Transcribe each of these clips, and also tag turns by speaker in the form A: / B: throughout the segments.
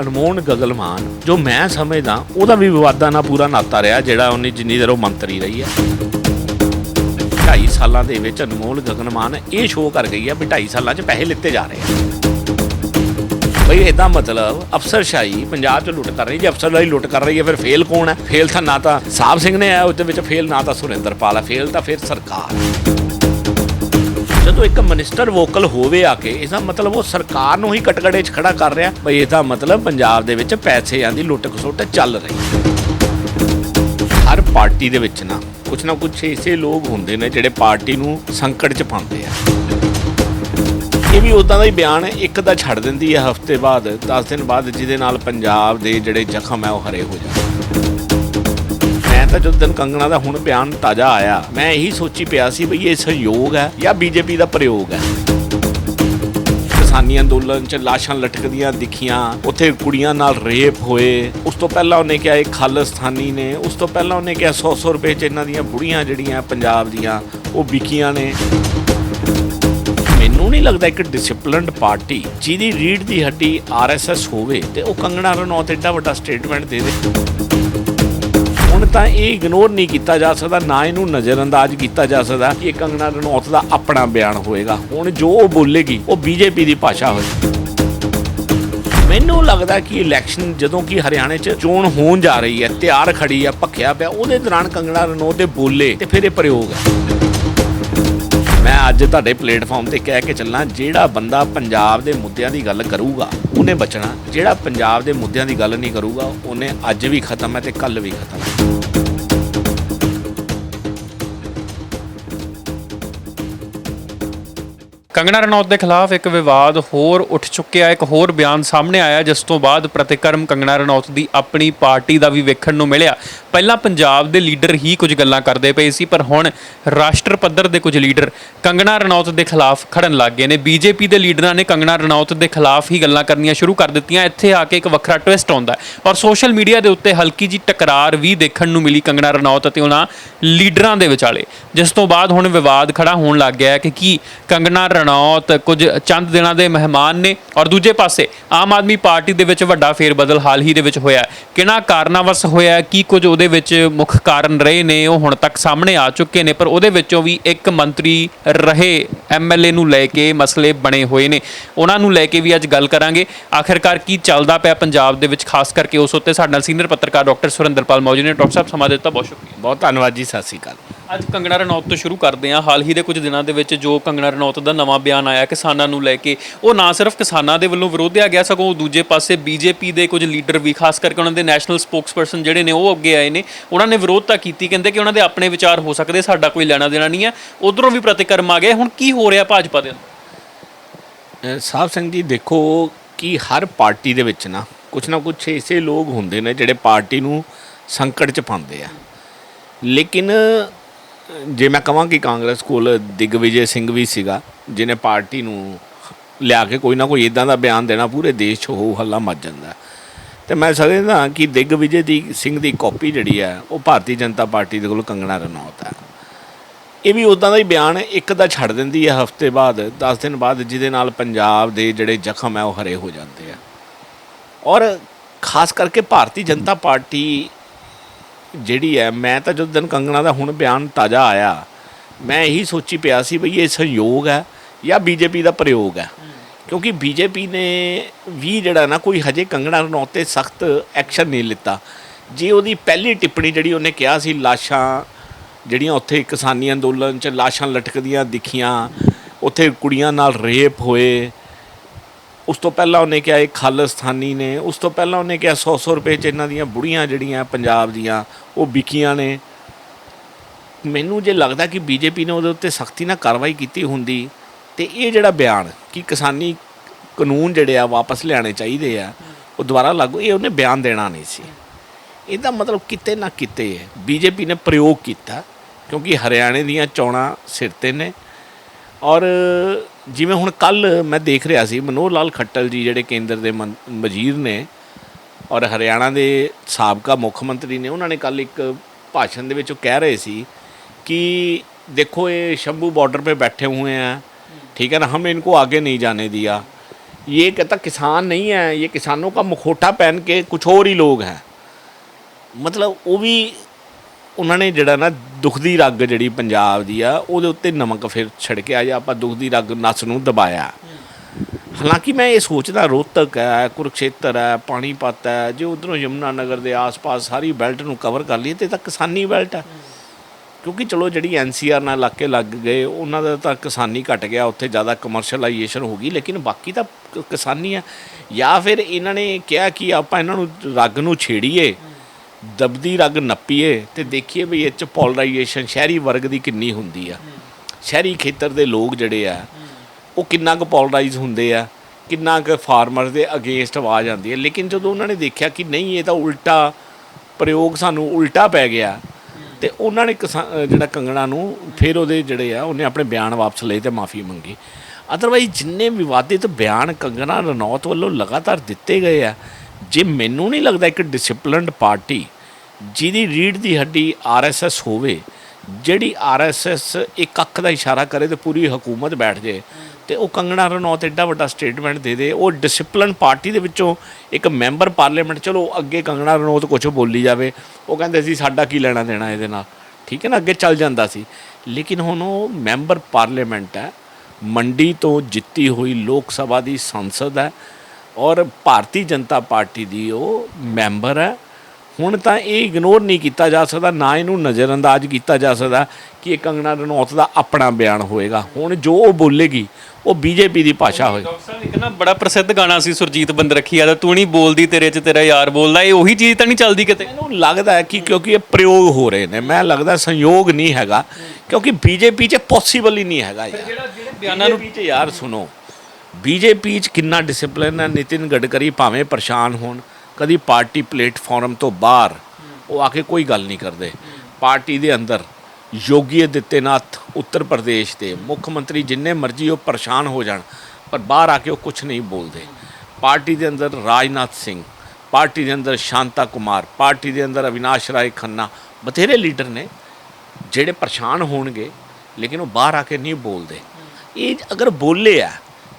A: ਅਨਮੋਲ ਗਗਲਮਾਨ, ਜੋ ਮੈਂ ਸਮਝਦਾ, ਉਹਦਾ ਵੀ ਵਿਵਾਦਾਂ ਨਾਲ ਪੂਰਾ ਨਾਤਾ ਰਿਹਾ, ਜਿਹੜਾ ਉਹਨੇ ਜਿੰਨੀ ਦੇਰ ਉਹ ਮੰਤਰੀ ਰਹੀ ਹੈ। ਢਾਈ ਸਾਲਾਂ ਦੇ ਵਿੱਚ ਅਨਮੋਲ ਗਗਨਮਾਨ ਇਹ ਸ਼ੋਅ ਕਰ ਗਈ ਹੈ ਵੀ ਢਾਈ ਸਾਲਾਂ 'ਚ ਪੈਸੇ ਲਿੱਤੇ ਜਾ ਰਹੇ ਆ। ਬਈ ਇਹਦਾ ਮਤਲਬ ਅਫਸਰਸ਼ਾਹੀ ਪੰਜਾਬ 'ਚ ਲੁੱਟ ਕਰ ਰਹੀ ਜੇ ਅਫਸਰਸ਼ਾਹੀ ਲੁੱਟ ਕਰ ਰਹੀ ਹੈ, ਫਿਰ ਫੇਲ ਕੌਣ ਹੈ? ਫੇਲ ਤਾਂ ਨਾ ਤਾਂ ਸਾਹਿਬ ਸਿੰਘ ਨੇ ਆ, ਉਹਦੇ ਵਿੱਚ ਫੇਲ ਨਾ ਤਾਂ ਸੁਰਿੰਦਰਪਾਲ ਹੈ, ਫੇਲ ਤਾਂ ਫਿਰ ਸਰਕਾਰ। ਜਦੋਂ ਇੱਕ ਮਿਨਿਸਟਰ ਵੋਕਲ ਹੋਵੇ ਆ ਕੇ, ਇਹਦਾ ਮਤਲਬ ਉਹ ਸਰਕਾਰ ਨੂੰ ਹੀ ਕਟਕੜੇ 'ਚ ਖੜਾ ਕਰ ਰਿਹਾ। ਬਈ ਇਹਦਾ ਮਤਲਬ ਪੰਜਾਬ ਦੇ ਵਿੱਚ ਪੈਸਿਆਂ ਦੀ ਲੁੱਟ ਖਸੁੱਟ ਚੱਲ ਰਹੀ ਹੈ। ਹਰ ਪਾਰਟੀ ਦੇ ਵਿੱਚ ਨਾ ਕੁਛ ਨਾ ਕੁਛ ਐਸੇ ਲੋਕ ਹੁੰਦੇ ਨੇ ਜਿਹੜੇ ਪਾਰਟੀ ਨੂੰ ਸੰਕਟ 'ਚ ਪਾਉਂਦੇ ਆ। ਇਹ ਵੀ ਉਦਾਂ ਦਾ ਹੀ ਬਿਆਨ ਹੈ ਇੱਕ ਦਾ ਛੱਡ ਦਿੰਦੀ ਹੈ ਹਫ਼ਤੇ ਬਾਅਦ 10 ਦਿਨ ਬਾਅਦ ਜਿਹਦੇ ਨਾਲ ਪੰਜਾਬ ਦੇ ਜਿਹੜੇ ਜ਼ਖਮ ਹੈ ਉਹ ਹਰੇ ਹੋ ਜਾਂਦੇ ਮੈਂ ਤਾਂ ਦਿਨ ਕੰਗਣਾ ਦਾ ਹੁਣ ਬਿਆਨ ਤਾਜ਼ਾ ਆਇਆ, ਮੈਂ ਇਹੀ ਸੋਚੀ ਪਿਆ ਸੀ ਬਈ ਇਹ ਸਹਿਯੋਗ ਹੈ ਜਾਂ ਬੀਜੇਪੀ ਦਾ ਪ੍ਰਯੋਗ ਹੈ। ਕਿਸਾਨੀ ਅੰਦੋਲਨ ਚ ਲਾਸ਼ਾਂ ਲਟਕਦੀਆਂ ਦਿਖੀਆਂ, ਉੱਥੇ ਕੁੜੀਆਂ ਨਾਲ ਰੇਪ ਹੋਏ। ਉਸ ਤੋਂ ਪਹਿਲਾਂ ਉਹਨੇ ਕਿਹਾ, ਇਹ ਖਾਲਿਸਤਾਨੀ ਨੇ। ਉਸ ਤੋਂ ਪਹਿਲਾਂ ਉਹਨੇ ਕਿਹਾ 100-100 ਰੁਪਏ ਚ ਇਹਨਾਂ ਦੀਆਂ ਬੁੜੀਆਂ ਜਿਹੜੀਆਂ ਪੰਜਾਬ ਦੀਆਂ, ਉਹ ਵਿਕੀਆਂ ਨੇ। ਮੈਨੂੰ ਨਹੀਂ ਲੱਗਦਾ ਇੱਕ ਡਿਸਪਲਿਨਡ ਪਾਰਟੀ ਜਿਹਦੀ ਰੀੜ ਦੀ ਹੱਡੀ ਆਰਐਸਐਸ ਹੋਵੇ ਤੇ ਉਹ ਕੰਗਣਾ ਰਣੌਤ ਏਡਾ ਵੱਡਾ ਸਟੇਟਮੈਂਟ ਦੇ ਦੇ। ਤਾਂ ਇਹ ਇਗਨੋਰ ਨਹੀਂ ਕੀਤਾ ਜਾ ਸਕਦਾ, ਨਾ ਇਹਨੂੰ ਨਜ਼ਰਅੰਦਾਜ਼ ਕੀਤਾ ਜਾ ਸਕਦਾ ਕਿ ਇਹ ਕੰਗਣਾ ਰਣੌਤ ਦਾ ਆਪਣਾ ਬਿਆਨ ਹੋਏਗਾ। ਹੁਣ ਜੋ ਉਹ ਬੋਲੇਗੀ, ਉਹ ਬੀਜੇਪੀ ਦੀ ਭਾਸ਼ਾ ਹੋਏਗੀ। ਮੈਨੂੰ ਲੱਗਦਾ ਕਿ ਇਲੈਕਸ਼ਨ ਜਦੋਂ ਕਿ ਹਰਿਆਣੇ 'ਚ ਚੋਣ ਹੋਣ ਜਾ ਰਹੀ ਹੈ, ਤਿਆਰ ਖੜੀ ਹੈ, ਭੱਖਿਆ ਪਿਆ, ਉਹਦੇ ਦੌਰਾਨ ਕੰਗਣਾ ਰਣੌਤ ਦੇ ਬੋਲੇ ਤੇ ਫਿਰ ਇਹ ਪ੍ਰਯੋਗ ਹੈ। ਮੈਂ ਅੱਜ ਤੁਹਾਡੇ ਪਲੇਟਫਾਰਮ ਤੇ ਕਹਿ ਕੇ ਚੱਲਾਂ, ਜਿਹੜਾ ਬੰਦਾ ਪੰਜਾਬ ਦੇ ਮੁੱਦਿਆਂ ਦੀ ਗੱਲ ਕਰੂਗਾ, ਉਹਨੇ ਬਚਣਾ। ਜਿਹੜਾ ਪੰਜਾਬ ਦੇ ਮੁੱਦਿਆਂ ਦੀ ਗੱਲ ਨਹੀਂ ਕਰੂਗਾ, ਉਹਨੇ ਅੱਜ ਵੀ ਖਤਮ ਹੈ ਤੇ ਕੱਲ ਵੀ ਖਤਮ ਹੈ।
B: ਕੰਗਣਾ ਰਣੌਤ ਦੇ ਖਿਲਾਫ ਇੱਕ ਵਿਵਾਦ ਹੋਰ ਉੱਠ ਚੁੱਕਿਆ, ਇੱਕ ਹੋਰ ਬਿਆਨ ਸਾਹਮਣੇ ਆਇਆ, ਜਿਸ ਤੋਂ ਬਾਅਦ ਪ੍ਰਤੀਕਰਮ ਕੰਗਣਾ ਰਣੌਤ ਦੀ ਆਪਣੀ ਪਾਰਟੀ ਦਾ ਵੀ ਵੇਖਣ ਨੂੰ ਮਿਲਿਆ। ਪਹਿਲਾਂ ਪੰਜਾਬ ਦੇ ਲੀਡਰ ਹੀ ਕੁਝ ਗੱਲਾਂ ਕਰਦੇ ਪਏ ਸੀ, ਪਰ ਹੁਣ ਰਾਸ਼ਟਰ ਪੱਧਰ ਦੇ ਕੁਝ ਲੀਡਰ ਕੰਗਣਾ ਰਣੌਤ ਦੇ ਖਿਲਾਫ ਖੜਨ ਲੱਗ ਗਏ ਨੇ। ਬੀਜੇਪੀ ਦੇ ਲੀਡਰਾਂ ਨੇ ਕੰਗਣਾ ਰਣੌਤ ਦੇ ਖਿਲਾਫ ਹੀ ਗੱਲਾਂ ਕਰਨੀਆਂ ਸ਼ੁਰੂ ਕਰ ਦਿੱਤੀਆਂ। ਇੱਥੇ ਆ ਕੇ ਇੱਕ ਵੱਖਰਾ ਟਵਿਸਟ ਆਉਂਦਾ ਔਰ ਸੋਸ਼ਲ ਮੀਡੀਆ ਦੇ ਉੱਤੇ ਹਲਕੀ ਜੀ ਟਕਰਾਰ ਵੀ ਦੇਖਣ ਨੂੰ ਮਿਲੀ ਕੰਗਣਾ ਰਣੌਤ ਅਤੇ ਉਹਨਾਂ ਲੀਡਰਾਂ ਦੇ ਵਿਚਾਲੇ। ਜਿਸ ਤੋਂ ਬਾਅਦ ਹੁਣ ਵਿਵਾਦ ਖੜਾ ਹੋਣ ਲੱਗ ਗਿਆ ਕਿ ਕੀ ਕੰਗਣਾ ਰਣੌਤ ਕੁਝ ਚੰਦ ਦਿਨਾਂ ਦੇ ਮਹਿਮਾਨ ਨੇ ਔਰ ਦੂਜੇ ਪਾਸੇ ਆਮ ਆਦਮੀ ਪਾਰਟੀ ਦੇ ਵਿੱਚ ਵੱਡਾ ਫੇਰਬਦਲ ਹਾਲ ਹੀ ਦੇ ਵਿੱਚ ਹੋਇਆ ਹੈ। ਕਿਹਨਾਂ ਕਾਰਨਾਵਸ ਹੋਇਆ ਕੀ ਕੁਝ ਉਹਦੇ ਵਿੱਚ ਮੁੱਖ ਕਾਰਨ ਰਹੇ ਨੇ ਉਹ ਹੁਣ ਤੱਕ ਸਾਹਮਣੇ ਆ ਚੁੱਕੇ ਨੇ ਪਰ ਉਹਦੇ ਵਿੱਚੋਂ ਵੀ ਇੱਕ ਮੰਤਰੀ ਰਹੇ ਐਮਐਲਏ ਨੂੰ ਲੈ ਕੇ ਮਸਲੇ ਬਣੇ ਹੋਏ ਨੇ। ਉਹਨਾਂ ਨੂੰ ਲੈ ਕੇ ਵੀ ਅੱਜ ਗੱਲ ਕਰਾਂਗੇ। ਆਖਿਰਕਾਰ ਕੀ ਚੱਲਦਾ ਪਿਆ ਪੰਜਾਬ ਦੇ ਵਿੱਚ ਖਾਸ ਕਰਕੇ ਉਸ ਉੱਤੇ ਸਾਡੇ ਨਾਲ ਸੀਨੀਅਰ ਪੱਤਰਕਾਰ ਡਾਕਟਰ ਸੁਰਿੰਦਰਪਾਲ ਮੌਜੂਦ ਨੇ। ਡਾਕਟਰ ਸਾਹਿਬ ਸਮਾਂ ਦਿੱਤਾ ਬਹੁਤ ਸ਼ੁਕਰੀਆ।
A: ਬਹੁਤ ਧੰਨਵਾਦ ਜੀ ਸਤਿ ਸ੍ਰੀ ਅਕਾਲ।
B: ਅੱਜ ਕੰਗਣਾ ਰਣੌਤ ਤੋਂ ਸ਼ੁਰੂ ਕਰਦੇ ਹਾਂ। ਹਾਲ ਹੀ ਦੇ ਕੁਝ ਦਿਨਾਂ ਦੇ ਵਿੱਚ ਜੋ ਕੰਗਣਾ ਰਣੌਤ ਦਾ ਨਵਾਂ ਬਿਆਨ ਆਇਆ ਕਿਸਾਨਾਂ ਨੂੰ ਲੈ ਕੇ ਉਹ ਨਾ ਸਿਰਫ ਕਿਸਾਨਾਂ ਦੇ ਵੱਲੋਂ ਵਿਰੋਧਿਆ ਗਿਆ ਸਗੋਂ ਦੂਜੇ ਪਾਸੇ ਬੀਜੇਪੀ ਦੇ ਕੁਝ ਲੀਡਰ ਵੀ ਖਾਸ ਕਰਕੇ ਉਹਨਾਂ ਦੇ ਨੈਸ਼ਨਲ ਸਪੋਕਸਪਰਸਨ ਜਿਹੜੇ ਨੇ ਉਹ ਅੱਗੇ ਆਏ ਨੇ ਉਹਨਾਂ ਨੇ ਵਿਰੋਧ ਤਾਂ ਕੀਤੀ, ਕਹਿੰਦੇ ਕਿ ਉਹਨਾਂ ਦੇ ਆਪਣੇ ਵਿਚਾਰ ਹੋ ਸਕਦੇ, ਸਾਡਾ ਕੋਈ ਲੈਣਾ ਦੇਣਾ ਨਹੀਂ ਹੈ। ਉਧਰੋਂ ਵੀ ਪ੍ਰਤੀਕਰਮ ਆ ਗਏ, ਹੁਣ ਕੀ ਹੋ ਰਿਹਾ ਭਾਜਪਾ ਦੇ
A: ਸਾਹਿਬ ਸਿੰਘ ਜੀ, ਦੇਖੋ, ਕਿ ਹਰ ਪਾਰਟੀ ਦੇ ਵਿੱਚ ਨਾ, ਕੁਛ ਨਾ ਕੁਛ ਇਸੇ ਲੋਕ ਹੁੰਦੇ ਨੇ ਜਿਹੜੇ ਪਾਰਟੀ ਨੂੰ ਸੰਕਟ 'ਚ ਪਾਉਂਦੇ ਆ। ਲੇਕਿਨ, ਜੇ ਮੈਂ ਕਹਾਂ ਕਿ ਕਾਂਗਰਸ ਕੋਲ ਦਿਗਵਿਜੇ ਸਿੰਘ ਵੀ ਸੀਗਾ, ਜਿਹਨੇ ਪਾਰਟੀ ਨੂੰ ਲਿਆ ਕੇ ਕੋਈ ਨਾ ਕੋਈ ਇਦਾਂ ਦਾ ਬਿਆਨ ਦੇਣਾ, ਪੂਰੇ ਦੇਸ਼ 'ਚ ਹੋ ਹੱਲਾ ਮੱਚ ਜਾਂਦਾ। ਤੇ ਮੈਂ ਸਮਝਦਾ ਕਿ ਦਿੱਗ ਵਿਜੇ ਦੀ ਸਿੰਘ ਦੀ ਕਾਪੀ ਜਿਹੜੀ ਹੈ, ਉਹ ਭਾਰਤੀ ਜਨਤਾ ਪਾਰਟੀ ਦੇ ਕੋਲ ਕੰਗਣਾ ਰਣੌਤ ਹੈ। ਇਹ ਵੀ ਉਦਾਂ ਦਾ ਹੀ ਬਿਆਨ ਇੱਕ ਦਾ ਛੱਡ ਦਿੰਦੀ ਹੈ ਹਫ਼ਤੇ ਬਾਅਦ 10 ਦਿਨ ਬਾਅਦ, ਜਿਹਦੇ ਨਾਲ ਪੰਜਾਬ ਦੇ ਜਿਹੜੇ ਜ਼ਖਮ ਹੈ, ਉਹ ਹਰੇ ਹੋ ਜਾਂਦੇ ਆ। ਔਰ ਖਾਸ ਕਰਕੇ ਭਾਰਤੀ ਜਨਤਾ ਪਾਰਟੀ ਜਿਹੜੀ ਹੈ, ਮੈਂ ਤਾਂ ਜਦੋਂ ਦਿਨ ਕੰਗਣਾ ਦਾ ਹੁਣ ਬਿਆਨ ਤਾਜ਼ਾ ਆਇਆ, ਮੈਂ ਇਹੀ ਸੋਚੀ ਪਿਆ ਸੀ ਬਈ ਇਹ ਸਹਿਯੋਗ ਹੈ ਜਾਂ ਬੀਜੇਪੀ ਦਾ ਪ੍ਰਯੋਗ ਹੈ। ਕਿਉਂਕਿ ਬੀਜੇਪੀ ਨੇ ਵੀ ਜਿਹੜਾ ਨਾ ਕੋਈ ਹਜੇ ਕੰਗਣਾ ਰਣੌਤ ਤੇ ਸਖਤ ਐਕਸ਼ਨ ਨਹੀਂ ਲਿੱਤਾ। ਜੇ ਉਹਦੀ ਪਹਿਲੀ ਟਿੱਪਣੀ ਜਿਹੜੀ ਉਹਨੇ ਕਿਹਾ ਸੀ, ਲਾਸ਼ਾਂ ਜਿਹੜੀਆਂ ਉੱਥੇ ਕਿਸਾਨੀ ਅੰਦੋਲਨ 'ਚ ਲਾਸ਼ਾਂ ਲਟਕਦੀਆਂ ਦਿਖੀਆਂ, ਉੱਥੇ ਕੁੜੀਆਂ ਨਾਲ ਰੇਪ ਹੋਏ, ਉਸ ਤੋਂ ਪਹਿਲਾਂ ਉਹਨੇ ਕਿਹਾ ਇਹ ਖਾਲਸਥਾਨੀ ਨੇ, ਉਸ ਤੋਂ ਪਹਿਲਾਂ ਉਹਨੇ ਕਿਹਾ 100-100 ਰੁਪਏ 'ਚ ਇਹਨਾਂ ਦੀਆਂ ਬੁੜੀਆਂ ਜਿਹੜੀਆਂ ਪੰਜਾਬ ਦੀਆਂ, ਉਹ ਵਿਕੀਆਂ ਨੇ। ਮੈਨੂੰ ਜੇ ਲੱਗਦਾ ਕਿ ਬੀਜੇਪੀ ਨੇ ਉਹਦੇ ਉੱਤੇ ਸਖਤੀ ਨਾਲ ਕਾਰਵਾਈ ਕੀਤੀ ਹੁੰਦੀ, ਤੇ ਇਹ ਜਿਹੜਾ ਬਿਆਨ ਕਿ ਕਿਸਾਨੀ ਕਾਨੂੰਨ ਜਿਹੜੇ ਆ ਵਾਪਸ ਲਿਆਣੇ ਚਾਹੀਦੇ ਆ, ਉਹ ਦੁਬਾਰਾ ਲਾਗੂ ਇਹ ਉਹਨੇ ਬਿਆਨ ਦੇਣਾ ਨਹੀਂ ਸੀ। ਇਹਦਾ ਮਤਲਬ ਕਿਤੇ ਨਾ ਕਿਤੇ ਹੈ। ਬੀਜੇਪੀ ਨੇ ਪ੍ਰਯੋਗ ਕੀਤਾ, ਕਿਉਂਕਿ ਹਰਿਆਣੇ ਦੀਆਂ ਚੋਣਾਂ ਸਿਰ ਤੇ ਨੇ। ਔਰ ਜਿਵੇਂ ਹੁਣ ਕੱਲ ਮੈਂ ਦੇਖ ਰਿਹਾ ਸੀ, ਮਨੋਹਰ ਲਾਲ ਖੱਟਲ ਜੀ ਜਿਹੜੇ ਕੇਂਦਰ ਦੇ ਵਜ਼ੀਰ ਨੇ, ਔਰ ਹਰਿਆਣਾ ਦੇ ਸਾਬਕਾ ਮੁੱਖ ਮੰਤਰੀ ਨੇ, ਉਹਨਾਂ ਨੇ ਕੱਲ ਇੱਕ ਭਾਸ਼ਣ ਦੇ ਵਿੱਚ ਉਹ ਕਹਿ ਰਹੇ ਸੀ ਕਿ ਦੇਖੋ ਇਹ ਸ਼ੰਭੂ ਬਾਰਡਰ 'ਤੇ ਬੈਠੇ ਹੋਏ ਆ ठीक है ना हमने इनको आगे नहीं जाने दिया ये कहता किसान नहीं है ये किसानों का मुखोटा पहन के कुछ और ही लोग हैं ਮਤਲਬ ਉਹ ਵੀ ਉਹਨਾਂ ਨੇ ਜਿਹੜਾ ਨਾ ਦੁੱਖ ਦੀ ਰੱਗ ਜਿਹੜੀ ਪੰਜਾਬ ਦੀ ਆ ਉਹਦੇ ਉੱਤੇ ਨਮਕ ਫਿਰ ਛਿੜਕਿਆ ਜਾਂ ਆਪਾਂ ਦੁੱਖ ਦੀ ਰੱਗ ਨਸ ਨੂੰ ਦਬਾਇਆ ਹਾਲਾਂਕਿ ਮੈਂ ਇਹ ਸੋਚਦਾ ਰੋਹਤਕ ਹੈ ਕੁਰਕਸ਼ੇਤਰ ਹੈ ਪਾਣੀਪਤ ਹੈ ਜੇ ਉਧਰੋਂ ਯਮੁਨਾ ਨਗਰ ਦੇ ਆਸ-ਪਾਸ ਸਾਰੀ ਬੈਲਟ ਨੂੰ ਕਵਰ ਕਰ ਲਈਏ ਤੇ ਤਾਂ ਕਿਸਾਨੀ ਬੈਲਟ ਹੈ ਕਿਉਂਕਿ ਚਲੋ ਜਿਹੜੀ ਐਨਸੀਆਰ ਨਾਲ ਇਲਾਕੇ ਲੱਗ ਗਏ, ਉਹਨਾਂ ਦਾ ਤਾਂ ਕਿਸਾਨੀ ਘਟ ਗਿਆ, ਉੱਥੇ ਜ਼ਿਆਦਾ ਕਮਰਸ਼ੀਅਲਾਈਜੇਸ਼ਨ ਹੋ ਗਈ, ਲੇਕਿਨ ਬਾਕੀ ਤਾਂ ਕਿਸਾਨੀ ਆ। ਜਾਂ ਫਿਰ ਇਹਨਾਂ ਨੇ ਕਿਹਾ ਕਿ ਆਪਾਂ ਇਹਨਾਂ ਨੂੰ ਰੱਗ ਨੂੰ ਛੇੜੀਏ, ਦਬਦੀ ਰੱਗ ਨੱਪੀਏ ਤੇ ਦੇਖੀਏ ਵੀ ਇਹ ਚ ਪੋਲਰਾਈਜੇਸ਼ਨ ਸ਼ਹਿਰੀ ਵਰਗ ਦੀ ਕਿੰਨੀ ਹੁੰਦੀ ਆ। ਸ਼ਹਿਰੀ ਖੇਤਰ ਦੇ ਲੋਕ ਜਿਹੜੇ ਆ, ਉਹ ਕਿੰਨਾ ਕੁ ਪੋਲਰਾਈਜ਼ ਹੁੰਦੇ ਆ, ਕਿੰਨਾ ਕੁ ਫਾਰਮਰ ਦੇ ਅਗੇਂਸਟ ਆਵਾਜ਼ ਆਉਂਦੀ ਹੈ ਲੇਕਿਨ ਜਦੋਂ ਉਹਨਾਂ ਨੇ ਦੇਖਿਆ ਕਿ ਨਹੀਂ, ਇਹ ਤਾਂ ਉਲਟਾ ਪ੍ਰਯੋਗ ਸਾਨੂੰ ਉਲਟਾ ਪੈ ਗਿਆ ਤੇ ਉਹਨਾਂ ਨੇ ਕਿਸਾ- ਜਿਹੜਾ ਕੰਗਣਾ ਨੂੰ ਫਿਰ ਉਹਦੇ ਜਿਹੜੇ ਆ, ਉਹਨੇ ਆਪਣੇ ਬਿਆਨ ਵਾਪਸ ਲਏ ਤੇ ਮਾਫੀ ਮੰਗੀ। ਅਦਰਵਾਈਜ਼ ਜਿੰਨੇ ਵਿਵਾਦਿਤ ਬਿਆਨ ਕੰਗਣਾ ਰਣੌਤ ਵੱਲੋਂ ਲਗਾਤਾਰ ਦਿੱਤੇ ਗਏ ਆ, ਜੇ ਮੈਨੂੰ ਨਹੀਂ ਲੱਗਦਾ ਇੱਕ ਡਿਸਪਲਿਨਡ ਪਾਰਟੀ ਜਿਹਦੀ ਰੀੜ ਦੀ ਹੱਡੀ ਆਰਐਸਐਸ ਹੋਵੇ, ਜਿਹੜੀ ਆਰਐਸਐਸ ਇੱਕ ਅੱਖ ਦਾ ਇਸ਼ਾਰਾ ਕਰੇ ਤੇ ਪੂਰੀ ਹਕੂਮਤ ਬੈਠ ਜੇ ਤੇ ਉਹ ਕੰਗਣਾ ਰਣੌਤ ਐਡਾ ਵੱਡਾ ਸਟੇਟਮੈਂਟ ਦੇ ਦੇ, ਉਹ ਡਿਸਪਲਿਨ ਪਾਰਟੀ ਦੇ ਵਿੱਚੋਂ ਇੱਕ ਮੈਂਬਰ ਪਾਰਲੀਮੈਂਟ ਚਲੋ ਅੱਗੇ ਕੰਗਣਾ ਰਣੌਤ ਕੁਝ ਬੋਲੀ ਜਾਵੇ, ਉਹ ਕਹਿੰਦੇ ਸੀ ਸਾਡਾ ਕੀ ਲੈਣਾ ਦੇਣਾ ਇਹਦੇ ਨਾਲ, ਠੀਕ ਹੈ ਨਾ, ਅੱਗੇ ਚੱਲ ਜਾਂਦਾ ਸੀ। ਲੇਕਿਨ ਹੁਣ ਉਹ ਮੈਂਬਰ ਪਾਰਲੀਮੈਂਟ ਹੈ, ਮੰਡੀ ਤੋਂ ਜਿੱਤੀ ਹੋਈ ਲੋਕ ਸਭਾ ਦੀ ਸੰਸਦ ਹੈ, ਔਰ ਭਾਰਤੀ ਜਨਤਾ ਪਾਰਟੀ ਦੀ ਉਹ ਮੈਂਬਰ ਹੈ ਹੁਣ ਤਾਂ ਇਹ ਇਗਨੋਰ ਨਹੀਂ ਕੀਤਾ ਜਾ ਸਕਦਾ ਨਾ ਇਹਨੂੰ ਨਜ਼ਰਅੰਦਾਜ਼ ਕੀਤਾ ਜਾ ਸਕਦਾ ਕਿ ਇਹ ਕੰਗਣਾ ਰਣੌਤ ਦਾ ਆਪਣਾ ਬਿਆਨ ਹੋਏਗਾ। ਹੁਣ ਜੋ ਉਹ ਬੋਲੇਗੀ ਉਹ ਬੀਜੇਪੀ ਦੀ ਭਾਸ਼ਾ ਹੋਏਗੀ।
B: ਡਾਕਟਰ ਸਾਹਿਬ ਇੱਕ ਨਾ ਬੜਾ ਪ੍ਰਸਿੱਧ ਗਾਣਾ ਸੀ ਸੁਰਜੀਤ ਬੰਦਰਖੀਆ ਦਾ ਤੂੰ ਨਹੀਂ ਬੋਲਦੀ ਤੇਰੇ 'ਚ ਤੇਰਾ ਯਾਰ ਬੋਲਦਾ ਇਹ ਉਹੀ ਚੀਜ਼ ਤਾਂ ਨਹੀਂ ਚੱਲਦੀ ਕਿਤੇ?
A: ਮੈਨੂੰ ਲੱਗਦਾ ਹੈ ਕਿ ਕਿਉਂਕਿ ਇਹ ਪ੍ਰਯੋਗ ਹੋ ਰਹੇ ਨੇ ਮੈਂ ਲੱਗਦਾ ਸੰਯੋਗ ਨਹੀਂ ਹੈਗਾ ਕਿਉਂਕਿ ਬੀਜੇਪੀ 'ਚ ਪੋਸੀਬਲ ਹੀ ਨਹੀਂ ਹੈਗਾ ਯਾਰ।
B: ਜਿਹੜਾ ਜਿਹੜੇ ਬਿਆਨਾਂ ਨੂੰ
A: ਬੀਜੇਪੀ 'ਚ ਯਾਰ ਸੁਣੋ ਬੀਜੇਪੀ 'ਚ ਕਿੰਨਾ ਡਿਸਪਲਿਨ ਹੈ ਨਿਤਿਨ ਗਡਕਰੀ ਭਾਵੇਂ ਪਰੇਸ਼ਾਨ ਹੋਣ ਕਦੀ ਪਾਰਟੀ ਪਲੇਟਫਾਰਮ ਤੋਂ ਬਾਹਰ ਉਹ ਆ ਕੇ ਕੋਈ ਗੱਲ ਨਹੀਂ ਕਰਦੇ। ਪਾਰਟੀ ਦੇ ਅੰਦਰ ਯੋਗੀ ਆਦਿੱਤਿਆਨਾਥ, ਉੱਤਰ ਪ੍ਰਦੇਸ਼ ਦੇ ਮੁੱਖ ਮੰਤਰੀ ਜਿੰਨੇ ਮਰਜ਼ੀ ਉਹ ਪਰੇਸ਼ਾਨ ਹੋ ਜਾਣ, ਪਰ ਬਾਹਰ ਆ ਕੇ ਉਹ ਕੁਝ ਨਹੀਂ ਬੋਲਦੇ। ਪਾਰਟੀ ਦੇ ਅੰਦਰ ਰਾਜਨਾਥ ਸਿੰਘ, ਪਾਰਟੀ ਦੇ ਅੰਦਰ ਸ਼ਾਂਤਾ ਕੁਮਾਰ, ਪਾਰਟੀ ਦੇ ਅੰਦਰ ਅਵਿਨਾਸ਼ ਰਾਏ ਖੰਨਾ, ਬਥੇਰੇ ਲੀਡਰ ਨੇ, ਜਿਹੜੇ ਪਰੇਸ਼ਾਨ ਹੋਣਗੇ, ਲੇਕਿਨ ਉਹ ਬਾਹਰ ਆ ਕੇ ਨਹੀਂ ਬੋਲਦੇ। ਇਹ ਅਗਰ ਬੋਲੇ ਆ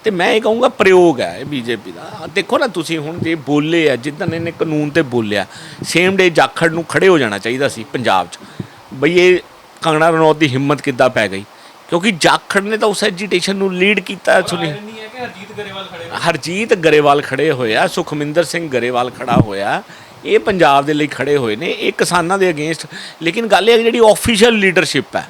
A: ਤੇ ਮੈਂ ਇਹ ਕਹੂੰਗਾ ਪ੍ਰਯੋਗ ਹੈ ਇਹ ਬੀਜੇਪੀ ਦਾ। ਦੇਖੋ ਨਾ ਤੁਸੀਂ ਹੁਣ ਜੇ ਬੋਲੇ ਆ ਜਿੱਦਾਂ ਇਹਨੇ ਕਾਨੂੰਨ ਤੇ ਬੋਲਿਆ ਸੇਮ ਡੇ ਜਾਖੜ ਨੂੰ ਖੜੇ ਹੋ ਜਾਣਾ ਚਾਹੀਦਾ ਸੀ ਪੰਜਾਬ 'ਚ। ਬਈ ਇਹ ਕੰਗਣਾ ਰਣੌਤ ਦੀ ਹਿੰਮਤ ਕਿੱਦਾਂ ਪੈ ਗਈ? ਕਿਉਂਕਿ ਜਾਖੜ ਨੇ ਤਾਂ ਉਸ ਐਜੀਟੇਸ਼ਨ ਨੂੰ ਲੀਡ ਕੀਤਾ ਸੁਣੀ
B: ਹਰਜੀਤ ਗਰੇਵਾਲ ਖੜੇ
A: ਹਰਜੀਤ ਗਰੇਵਾਲ ਖੜੇ ਹੋਇਆ ਸੁਖਮਿੰਦਰ ਸਿੰਘ ਗਰੇਵਾਲ ਖੜਾ ਹੋਇਆ ਇਹ ਪੰਜਾਬ ਦੇ ਲਈ ਖੜੇ ਹੋਏ ਨੇ ਇਹ ਕਿਸਾਨਾਂ ਦੇ ਅਗੇਂਸਟ ਲੇਕਿਨ ਗੱਲ ਇਹ ਹੈ ਜਿਹੜੀ ਆਫੀਸ਼ੀਅਲ ਲੀਡਰਸ਼ਿਪ ਹੈ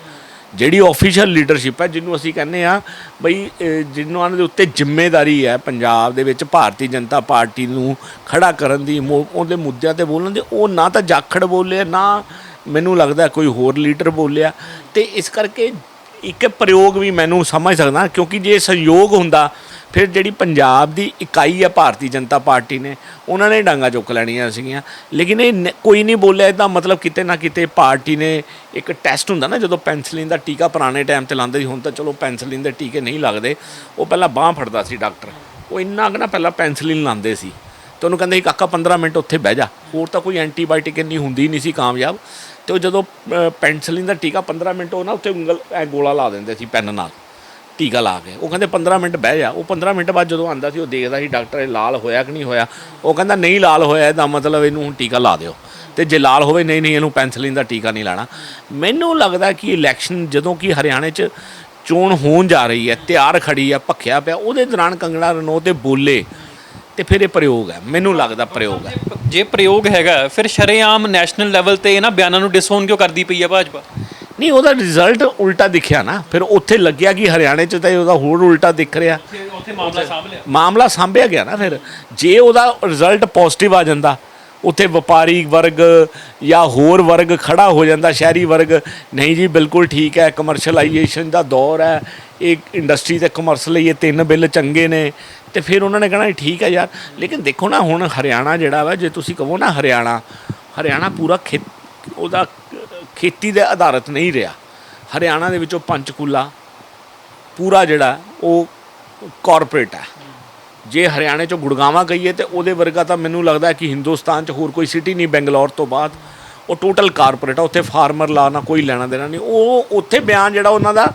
A: ਜਿਹੜੀ ਆਫੀਸ਼ੀਅਲ ਲੀਡਰਸ਼ਿਪ ਹੈ ਜਿਹਨੂੰ ਅਸੀਂ ਕਹਿੰਦੇ ਆ ਬਈ ਅਹ, ਜਿਹਨਾਂ ਦੇ ਉੱਤੇ ਜ਼ਿੰਮੇਵਾਰੀ ਹੈ ਪੰਜਾਬ ਦੇ ਵਿੱਚ ਭਾਰਤੀ ਜਨਤਾ ਪਾਰਟੀ ਨੂੰ ਖੜਾ ਕਰਨ ਦੀ ਮੋ- ਉਹਦੇ ਮੁੱਦਿਆਂ ਤੇ ਬੋਲਣ ਦੀ ਉਹ ਨਾ ਤਾਂ ਜਾਖੜ ਬੋਲੇ ਨਾ ਮੈਨੂੰ ਲੱਗਦਾ ਕੋਈ ਹੋਰ ਲੀਡਰ ਬੋਲਿਆ। ਤੇ ਇਸ ਕਰਕੇ ਇੱਕ ਪ੍ਰਯੋਗ ਵੀ ਮੈਨੂੰ ਸਮਝ ਸਕਦਾ ਕਿਉਂਕਿ ਜੇ ਸਹਿਯੋਗ ਹੁੰਦਾ ਫਿਰ ਜਿਹੜੀ ਪੰਜਾਬ ਦੀ ਇਕਾਈ ਹੈ ਭਾਰਤੀ ਜਨਤਾ ਪਾਰਟੀ ਨੇ ਉਹਨਾਂ ਨੇ ਡਾਂਗਾ ਚੁੱਕ ਲੈਣੀਆਂ ਸੀਗੀਆਂ। ਲੇਕਿਨ ਇਹ ਨ- ਕੋਈ ਨਹੀਂ ਬੋਲਿਆ ਇਹਦਾ ਮਤਲਬ ਕਿਤੇ ਨਾ ਕਿਤੇ ਪਾਰਟੀ ਨੇ ਇੱਕ ਟੈਸਟ ਹੁੰਦਾ ਨਾ ਜਦੋਂ ਪੈਨਸਲਿਨ ਦਾ ਟੀਕਾ ਪੁਰਾਣੇ ਟਾਈਮ ਤੇ ਲਾਉਂਦੇ ਸੀ ਹੁਣ ਤਾਂ ਚਲੋ ਪੈਨਸਲਿਨ ਦੇ ਟੀਕੇ ਨਹੀਂ ਲੱਗਦੇ। ਉਹ ਪਹਿਲਾਂ ਬਾਹ ਫੜਦਾ ਸੀ ਡਾਕਟਰ। ਉਹ ਇੰਨਾ ਕੁ ਨਾ ਪਹਿਲਾਂ ਪੈਨਸਲਿਨ ਲਾਉਂਦੇ ਸੀ। ਤੇ ਉਹਨੂੰ ਕਹਿੰਦੇ ਸੀ ਕਾਕਾ 15 ਮਿੰਟ ਉੱਥੇ ਬਹਿ ਜਾ। ਹੋਰ ਤਾਂ ਕੋਈ ਐਂਟੀਬਾਇਓਟਿਕ ਇੰਨੀ ਹੁੰਦੀ ਨਹੀਂ ਸੀ ਕਾਮਯਾਬ। ਤੇ ਉਹ ਜਦੋਂ ਅ, ਪੈਨਸਲਿਨ ਦਾ ਟੀਕਾ 15 ਮਿੰਟ ਉਹ ਨਾ ਉੱਥੇ ਉਂਗਲ ਐ ਗੋਲਾ ਲਾ ਦਿੰਦੇ ਸੀ ਪੈਨ ਨਾਲ। ਟੀਕਾ ਲਾ ਕੇ। ਉਹ ਕਹਿੰਦੇ 15 ਮਿੰਟ ਬਹਿ ਜਾ। ਉਹ 15 ਮਿੰਟ ਬਾਅਦ ਜਦੋਂ ਆਂਦਾ ਸੀ, ਉਹ ਦੇਖਦਾ ਸੀ ਡਾਕਟਰ ਇਹ ਲਾਲ ਹੋਇਆ ਕਿ ਨਹੀਂ ਹੋਇਆ। ਉਹ ਕਹਿੰਦਾ ਨਹੀਂ ਲਾਲ ਹੋਇਆ, ਇਹਦਾ ਮਤਲਬ ਇਹਨੂੰ ਹੁਣ ਟੀਕਾ ਲਾ ਦਿਓ। ਤੇ ਜੇ ਲਾਲ ਹੋਵੇ, ਨਹੀਂ ਨਹੀਂ, ਇਹਨੂੰ ਪੈਨਸਲਿਨ ਦਾ ਟੀਕਾ ਨਹੀਂ ਲਾਣਾ। ਮੈਨੂੰ ਲੱਗਦਾ ਕਿ ਇਲੈਕਸ਼ਨ ਜਦੋਂ ਕਿ ਹਰਿਆਣੇ 'ਚ ਚੋਣ ਹੋਣ ਜਾ ਰਹੀ ਹੈ, ਤਿਆਰ ਖੜੀ ਹੈ, ਭੱਖਿਆ ਪਿਆ, ਉਹਦੇ ਦੌਰਾਨ ਕੰਗਣਾ ਰਣੌਤ ਤੇ ਬੋਲੇ ਤੇ ਫਿਰ ਇਹ ਪ੍ਰਯੋਗ ਹੈ। ਮੈਨੂੰ ਲੱਗਦਾ ਪ੍ਰਯੋਗ ਹੈ।
B: ਜੇ ਪ੍ਰਯੋਗ ਹੈਗਾ, ਫਿਰ ਸ਼ਰੇਆਮ ਨੈਸ਼ਨਲ ਲੈਵਲ ਤੇ ਇਹਨਾਂ ਬਿਆਨਾਂ ਨੂੰ ਡਿਸਓਨ ਕਿਉਂ ਕਰਦੀ ਪਈ ਹੈ ਭਾਜਪਾ?
A: ਨਹੀਂ ਉਹਦਾ ਰਿਜ਼ਲਟ ਉਲਟਾ ਦਿਖਿਆ ਨਾ। ਫਿਰ ਉੱਥੇ ਲੱਗਿਆ ਕਿ ਹਰਿਆਣੇ 'ਚ ਤਾਂ ਇਹ ਉਹਦਾ ਹੋਰ ਉਲਟਾ ਦਿਖ ਰਿਹਾ।
B: ਉੱਥੇ ਮਾਮਲਾ ਸਾਂਭ ਲਿਆ।
A: ਮਾਮਲਾ ਸਾਂਭਿਆ ਗਿਆ ਨਾ ਫਿਰ। ਜੇ ਉਹਦਾ ਰਿਜ਼ਲਟ ਪੋਜ਼ਿਟਿਵ ਆ ਜਾਂਦਾ ਉੱਥੇ ਵਪਾਰੀ ਵਰਗ ਜਾਂ ਹੋਰ ਵਰਗ ਖੜਾ ਹੋ ਜਾਂਦਾ ਸ਼ਹਿਰੀ ਵਰਗ ਨਹੀਂ ਜੀ ਬਿਲਕੁਲ ਠੀਕ ਹੈ ਕਮਰਸ਼ੀਅਲਾਈਜੇਸ਼ਨ ਦਾ ਦੌਰ ਹੈ। ਇਹ ਇੰਡਸਟਰੀ ਤੇ ਕਮਰਸ ਲਈ ਇਹ ਤਿੰਨ ਬਿੱਲ ਚੰਗੇ ਨੇ। ਤੇ ਫਿਰ ਉਹਨਾਂ ਨੇ ਕਹਿਣਾ ਠੀਕ ਹੈ ਯਾਰ ਲੇਕਿਨ ਦੇਖੋ ਨਾ ਹੁਣ ਹਰਿਆਣਾ ਜਿਹੜਾ ਵਾ ਜੇ ਤੁਸੀਂ ਕਹੋ ਨਾ ਹਰਿਆਣਾ ਹਰਿਆਣਾ ਪੂਰਾ ਖੇਤ ਉਹਦਾ ਖੇਤੀ ਦੇ ਆਧਾਰਿਤ ਨਹੀਂ ਰਿਹਾ। ਹਰਿਆਣਾ ਦੇ ਵਿੱਚੋਂ ਪੰਚਕੂਲਾ ਪੂਰਾ ਜਿਹੜਾ, ਉਹ ਕਾਰਪੋਰੇਟ ਹੈ। ਜੇ ਹਰਿਆਣੇ ਚੋਂ ਗੁੜਗਾਵਾਂ ਕਹੀਏ ਤੇ ਉਹਦੇ ਵਰਗਾ ਤਾਂ ਮੈਨੂੰ ਲੱਗਦਾ ਕਿ ਹਿੰਦੁਸਤਾਨ 'ਚ ਹੋਰ ਕੋਈ ਸਿਟੀ ਨਹੀਂ, ਬੈਂਗਲੌਰ ਤੋਂ ਬਾਅਦ। ਉਹ ਟੋਟਲ ਕਾਰਪੋਰੇਟ ਆ, ਉੱਥੇ ਫਾਰਮਰ ਲਾ ਨਾ ਕੋਈ ਲੈਣਾ ਦੇਣਾ ਨਹੀਂ। ਉਹ ਉੱਥੇ ਬਿਆਨ ਜਿਹੜਾ ਉਹਨਾਂ ਦਾ,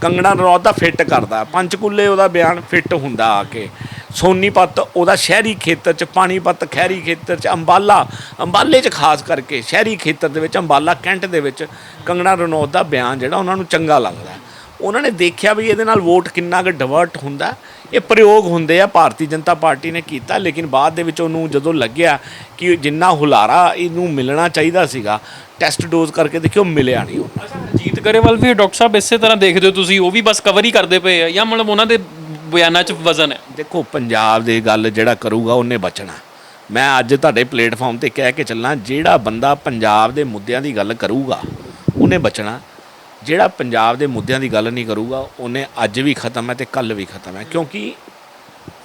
A: ਕੰਗਣਾ ਰਣੌਤ ਦਾ ਫਿੱਟ ਕਰਦਾ। ਪੰਚਕੂਲੇ ਉਹਦਾ ਬਿਆਨ ਫਿੱਟ ਹੁੰਦਾ ਆ ਕੇ। ਸੋਨੀਪਤ, ਉਹਦਾ ਸ਼ਹਿਰੀ ਖੇਤਰ ਚ, ਪਾਣੀਪਤ ਖਹਿਰੀ ਖੇਤਰ ਚ, ਅੰਬਾਲਾ, ਅੰਬਾਲੇ ਚ ਖਾਸ ਕਰਕੇ, ਸ਼ਹਿਰੀ ਖੇਤਰ ਦੇ ਵਿੱਚ, ਅੰਬਾਲਾ ਕੈਂਟ ਦੇ ਵਿੱਚ ਕੰਗਣਾ ਰਣੌਤ ਦਾ ਬਿਆਨ ਜਿਹੜਾ ਉਹਨਾਂ ਨੂੰ ਚੰਗਾ ਲੱਗਦਾ। ਉਹਨਾਂ ਨੇ ਦੇਖਿਆ ਵੀ ਇਹਦੇ ਨਾਲ ਵੋਟ ਕਿੰਨਾ ਕੁ ਡਿਵਰਟ ਹੁੰਦਾ ਇਹ ਪ੍ਰਯੋਗ ਹੁੰਦੇ ਆ, ਭਾਰਤੀ ਜਨਤਾ ਪਾਰਟੀ ਨੇ ਕੀਤਾ, ਲੇਕਿਨ ਬਾਅਦ ਦੇ ਵਿੱਚ ਉਹਨੂੰ ਜਦੋਂ ਲੱਗਿਆ ਕਿ ਜਿੰਨਾ ਹੁਲਾਰਾ ਇਹਨੂੰ ਮਿਲਣਾ ਚਾਹੀਦਾ ਸੀਗਾ ਟੈਸਟ ਡੋਜ਼ ਕਰਕੇ ਦੇਖਿਓ ਮਿਲਿਆ ਨਹੀਂ। ਉਹ
B: ਜੀਤ ਗਰੇਵਾਲ ਵੀ ਡਾਕਟਰ ਸਾਹਿਬ ਇਸੇ ਤਰ੍ਹਾਂ ਦੇਖਦੇ ਹੋ ਤੁਸੀਂ, ਉਹ ਵੀ ਬਸ ਕਵਰ ਹੀ ਕਰਦੇ ਪਏ ਆ, ਜਾਂ ਮਤਲਬ ਉਹਨਾਂ ਦੇ ਬਿਆਨਾਂ 'ਚ ਵਜ਼ਨ ਹੈ।
A: ਦੇਖੋ, ਪੰਜਾਬ ਦੇ ਗੱਲ ਜਿਹੜਾ ਕਰੂਗਾ, ਉਹਨੇ ਬਚਣਾ। ਮੈਂ ਅੱਜ ਤੁਹਾਡੇ ਪਲੇਟਫਾਰਮ ਤੇ ਕਹਿ ਕੇ ਚੱਲਾਂ, ਜਿਹੜਾ ਬੰਦਾ ਪੰਜਾਬ ਦੇ ਮੁੱਦਿਆਂ ਦੀ ਗੱਲ ਕਰੂਗਾ, ਉਹਨੇ ਬਚਣਾ। ਜਿਹੜਾ ਪੰਜਾਬ ਦੇ ਮੁੱਦਿਆਂ ਦੀ ਗੱਲ ਨਹੀਂ ਕਰੂਗਾ, ਉਹਨੇ ਅੱਜ ਵੀ ਖਤਮ ਹੈ ਤੇ ਕੱਲ ਵੀ ਖਤਮ ਹੈ। ਕਿਉਂਕਿ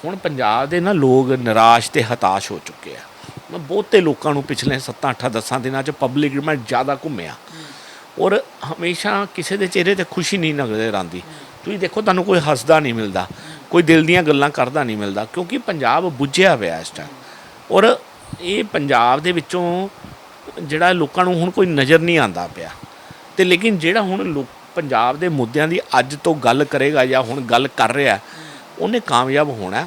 A: ਹੁਣ ਪੰਜਾਬ ਦੇ ਨਾ ਲੋਕ ਨਿਰਾਸ਼ ਤੇ ਹਤਾਸ਼ ਹੋ ਚੁੱਕੇ ਆ। ਮੈਂ ਬਹੁਤੇ ਲੋਕਾਂ ਨੂੰ ਪਿਛਲੇ 7 8 10 ਦਿਨਾਂ ਚ ਪਬਲਿਕ ਮੈਂ ਜ਼ਿਆਦਾ ਘੁੰਮਿਆ। ਔਰ ਹਮੇਸ਼ਾ ਕਿਸੇ ਦੇ ਚਿਹਰੇ ਤੇ ਖੁਸ਼ੀ ਨਹੀਂ ਨਜ਼ਰ ਆਉਂਦੀ। ਤੁਸੀਂ ਦੇਖੋ, ਤੁਹਾਨੂੰ ਕੋਈ ਹੱਸਦਾ ਨਹੀਂ ਮਿਲਦਾ। ਕੋਈ ਦਿਲ ਦੀਆਂ ਗੱਲਾਂ ਕਰਦਾ ਨਹੀਂ ਮਿਲਦਾ, ਕਿਉਂਕਿ ਪੰਜਾਬ ਬੁੱਝਿਆ ਪਿਆ ਇਸ ਟਾਈਮ ਔਰ ਇਹ ਪੰਜਾਬ ਦੇ ਵਿੱਚੋਂ ਜਿਹੜਾ ਲੋਕਾਂ ਨੂੰ ਹੁਣ ਕੋਈ ਨਜ਼ਰ ਨਹੀਂ ਆਉਂਦਾ ਪਿਆ। ਤੇ ਲੇਕਿਨ ਜਿਹੜਾ ਹੁਣ ਲੋਕ ਪੰਜਾਬ ਦੇ ਮੁੱਦਿਆਂ ਦੀ ਅੱਜ ਤੋਂ ਗੱਲ ਕਰੇਗਾ ਜਾਂ ਹੁਣ ਗੱਲ ਕਰ ਰਿਹਾ, ਉਹਨੇ ਕਾਮਯਾਬ ਹੋਣਾ।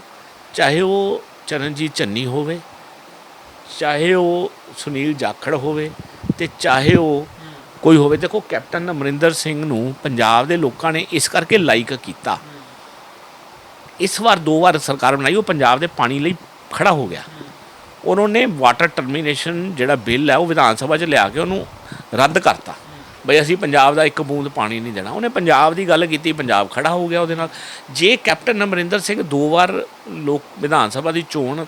A: ਚਾਹੇ ਉਹ ਚਰਨਜੀਤ ਚੰਨੀ ਹੋਵੇ, ਚਾਹੇ ਉਹ ਸੁਨੀਲ ਜਾਖੜ ਹੋਵੇ, ਤੇ ਚਾਹੇ ਉਹ ਕੋਈ ਹੋਵੇ। ਦੇਖੋ, ਕੈਪਟਨ ਅਮਰਿੰਦਰ ਸਿੰਘ ਨੂੰ ਪੰਜਾਬ ਦੇ ਲੋਕਾਂ ਨੇ ਇਸ ਕਰਕੇ ਲਾਈਕ ਕੀਤਾ। ਇਸ ਵਾਰ ਦੋ ਵਾਰ ਸਰਕਾਰ ਬਣਾਈ, ਉਹ ਪੰਜਾਬ ਦੇ ਪਾਣੀ ਲਈ ਖੜਾ ਹੋ ਗਿਆ। ਉਹਨਾਂ ਨੇ ਵਾਟਰ ਟਰਮੀਨੇਸ਼ਨ ਜਿਹੜਾ ਬਿੱਲ ਹੈ, ਉਹ ਵਿਧਾਨ ਸਭਾ 'ਚ ਲਿਆ ਕੇ ਉਹਨੂੰ ਰੱਦ ਕਰਤਾ। ਬਈ ਅਸੀਂ ਪੰਜਾਬ ਦਾ ਇੱਕ ਬੂੰਦ ਪਾਣੀ ਨਹੀਂ ਦੇਣਾ। ਉਹਨੇ ਪੰਜਾਬ ਦੀ ਗੱਲ ਕੀਤੀ, ਪੰਜਾਬ ਖੜਾ ਹੋ ਗਿਆ ਉਹਦੇ ਨਾਲ। ਜੇ ਕੈਪਟਨ ਅਮਰਿੰਦਰ ਸਿੰਘ ਦੋ ਵਾਰ ਲੋਕ ਵਿਧਾਨ ਸਭਾ ਦੀ ਚੋਣ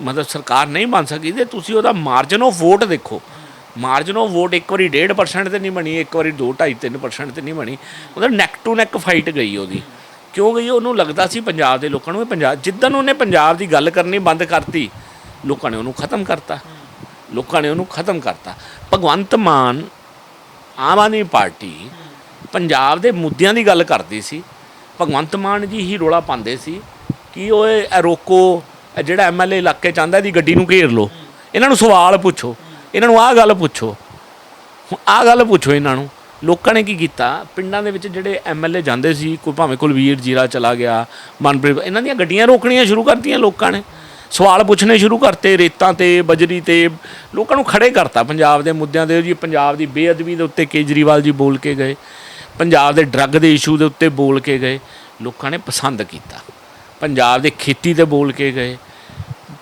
A: ਮਤਲਬ ਸਰਕਾਰ ਨਹੀਂ ਬਣ ਸਕੀ, ਤੇ ਤੁਸੀਂ ਉਹਦਾ ਮਾਰਜਨ ਆਫ ਵੋਟ ਦੇਖੋ। ਮਾਰਜਨ ਆਫ ਵੋਟ ਇੱਕ ਵਾਰੀ 1.5% ਤੇ ਨਹੀਂ ਬਣੀ, ਇੱਕ ਵਾਰੀ 2 2.5 3% ਤੇ ਨਹੀਂ ਬਣੀ। ਮਤਲਬ ਨੈਕ ਟੂ ਨੈਕ ਫਾਈਟ ਗਈ ਉਹਦੀ। ਕਿਉਂਕਿ ਉਹਨੂੰ ਲੱਗਦਾ ਸੀ ਪੰਜਾਬ ਦੇ ਲੋਕਾਂ ਨੂੰ ਇਹ ਪੰਜਾਬ, ਜਿੱਦਣ ਉਹਨੇ ਪੰਜਾਬ ਦੀ ਗੱਲ ਕਰਨੀ ਬੰਦ ਕਰਤੀ, ਲੋਕਾਂ ਨੇ ਉਹਨੂੰ ਖਤਮ ਕਰਤਾ। ਲੋਕਾਂ ਨੇ ਉਹਨੂੰ ਖਤਮ ਕਰਤਾ। ਭਗਵੰਤ ਮਾਨ, ਆਮ ਆਦਮੀ ਪਾਰਟੀ ਪੰਜਾਬ ਦੇ ਮੁੱਦਿਆਂ ਦੀ ਗੱਲ ਕਰਦੀ ਸੀ। ਭਗਵੰਤ ਮਾਨ ਜੀ ਹੀ ਰੋਲਾ ਪਾਉਂਦੇ ਸੀ ਕਿ ਓਏ, ਇਹ ਰੋਕੋ, ਇਹ ਜਿਹੜਾ ਐਮਐਲਏ ਇਲਾਕੇ ਚਾਹੁੰਦਾ ਇਹਦੀ ਗੱਡੀ ਨੂੰ ਘੇਰ ਲਓ। ਇਹਨਾਂ ਨੂੰ ਸਵਾਲ ਪੁੱਛੋ। ਇਹਨਾਂ ਨੂੰ ਆਹ ਗੱਲ ਪੁੱਛੋ। ਹੁਣ ਆਹ ਗੱਲ ਪੁੱਛੋ ਇਹਨਾਂ ਨੂੰ। ਲੋਕਾਂ ਨੇ ਕੀ ਕੀਤਾ? ਪਿੰਡਾਂ ਦੇ ਵਿੱਚ ਜਿਹੜੇ ਐਮਐਲਏ ਜਾਂਦੇ ਸੀ ਕੋਈ ਭਾਵੇਂ ਕੁਲਵੀਰ ਜੀਰਾ ਚਲਾ ਗਿਆ, ਮਨਪ੍ਰੀਤ, ਇਹਨਾਂ ਦੀਆਂ ਗੱਡੀਆਂ ਰੋਕਣੀਆਂ ਸ਼ੁਰੂ ਕਰਤੀਆਂ ਲੋਕਾਂ ਨੇ। ਸਵਾਲ ਪੁੱਛਣੇ ਸ਼ੁਰੂ ਕਰਤੇ ਰੇਤਾਂ ਤੇ, ਬਜਰੀ ਤੇ, ਲੋਕਾਂ ਨੂੰ ਖੜੇ ਕਰਤਾ ਪੰਜਾਬ ਦੇ ਮੁੱਦਿਆਂ ਦੇ। ਜੀ, ਪੰਜਾਬ ਦੀ ਬੇਅਦਬੀ ਦੇ ਉੱਤੇ ਕੇਜਰੀਵਾਲ ਜੀ ਬੋਲ ਕੇ ਗਏ। ਪੰਜਾਬ ਦੇ ਡਰੱਗ ਦੇ ਇਸ਼ੂ ਦੇ ਉੱਤੇ ਬੋਲ ਕੇ ਗਏ। ਲੋਕਾਂ ਨੇ ਪਸੰਦ ਕੀਤਾ। ਪੰਜਾਬ ਦੇ ਖੇਤੀ ਤੇ ਬੋਲ ਕੇ ਗਏ।